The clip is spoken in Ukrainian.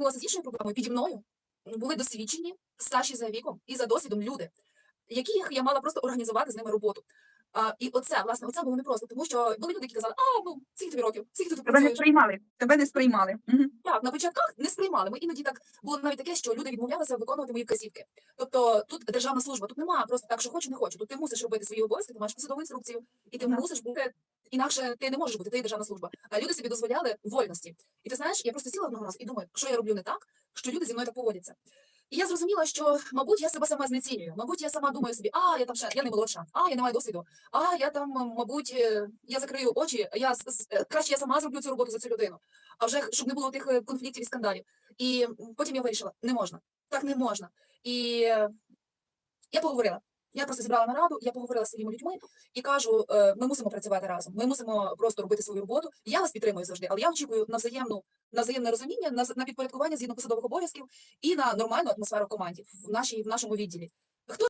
стикнулася з іншою проблемою. Піді мною були досвідчені, старші за віком і за досвідом люди, яких я мала просто організувати з ними роботу. А, і оце, власне, оце було непросто, тому що були люди, які казали, а ну скільки тобі років, скільки ти тут Тебе не сприймали. Тебе не сприймали. Мгм. Так, на початках не сприймали. Ми іноді так було навіть таке, що люди відмовлялися виконувати мої вказівки. Тобто тут державна служба, тут немає просто так, що хочу, не хочу. Тут ти мусиш робити свої обов'язки, ти маєш посадову інструкцію, і ти Ага. мусиш бути. Інакше ти не можеш бути, ти державна служба. А люди собі дозволяли вольності. І ти знаєш, я просто сіла одного разу і думаю, що я роблю не так, що люди зі мною так поводяться. І я зрозуміла, що, мабуть, я себе сама знецінюю. Мабуть, я сама думаю собі, а я там ще я не молодша, а я не маю досвіду, а я там, мабуть, е, я закрию очі, я е, краще я сама зроблю цю роботу за цю людину. А вже щоб не було тих е, конфліктів і скандалів. І потім я вирішила, не можна, так не можна. І я поговорила. Я просто зібрала нараду, я поговорила з своїми людьми і кажу: е, ми мусимо працювати разом. Ми мусимо просто робити свою роботу. Я вас підтримую завжди, але я очікую на взаємну на взаємне розуміння, на, на підпорядкування згідно посадових обов'язків і на нормальну атмосферу в команді в нашій в нашому відділі. Хто